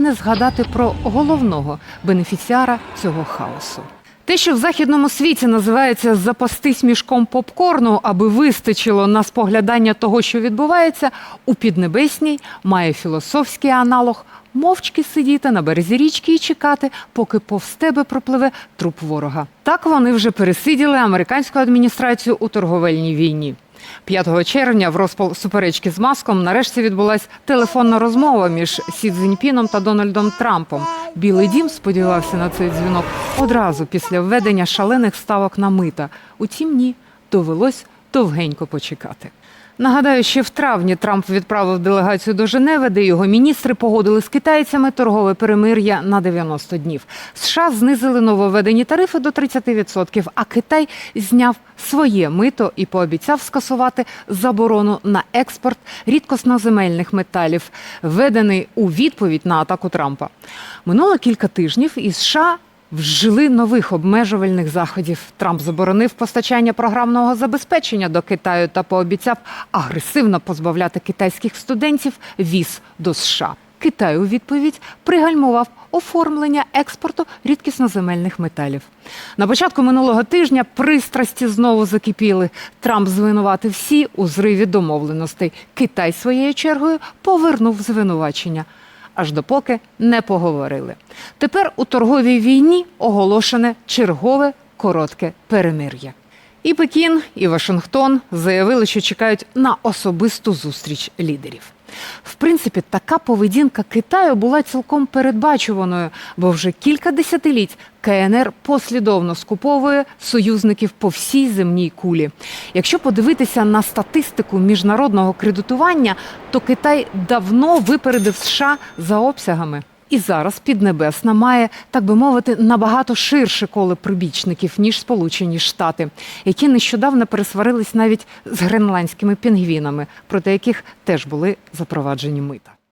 не згадати про головного бенефіціара цього хаосу. Те, що в західному світі називається запастись мішком попкорну, аби вистачило на споглядання того, що відбувається, у Піднебесній має філософський аналог мовчки сидіти на березі річки і чекати, поки повз тебе пропливе труп ворога. Так вони вже пересиділи американську адміністрацію у торговельній війні. 5 червня в розпал суперечки з маском нарешті відбулася телефонна розмова між Сі Цзіньпіном та Дональдом Трампом. Білий дім сподівався на цей дзвінок одразу після введення шалених ставок на мита. Утім, ні, довелось довгенько почекати. Нагадаю, ще в травні Трамп відправив делегацію до Женеви, де його міністри погодили з китайцями торгове перемир'я на 90 днів. США знизили нововведені тарифи до 30%, а Китай зняв своє мито і пообіцяв скасувати заборону на експорт рідкосноземельних металів, введений у відповідь на атаку Трампа. Минуло кілька тижнів, і США вжили нових обмежувальних заходів. Трамп заборонив постачання програмного забезпечення до Китаю та пообіцяв агресивно позбавляти китайських студентів віз до США. Китай у відповідь пригальмував оформлення експорту рідкісноземельних металів. На початку минулого тижня пристрасті знову закипіли. Трамп звинуватив всі у зриві домовленостей. Китай своєю чергою повернув звинувачення аж допоки не поговорили. Тепер у торговій війні оголошене чергове коротке перемир'я. І Пекін, і Вашингтон заявили, що чекають на особисту зустріч лідерів. В принципі, така поведінка Китаю була цілком передбачуваною, бо вже кілька десятиліть КНР послідовно скуповує союзників по всій земній кулі. Якщо подивитися на статистику міжнародного кредитування, то Китай давно випередив США за обсягами. І зараз Піднебесна має, так би мовити, набагато ширше коло прибічників, ніж Сполучені Штати, які нещодавно пересварились навіть з гренландськими пінгвінами, проти яких теж були запроваджені мита.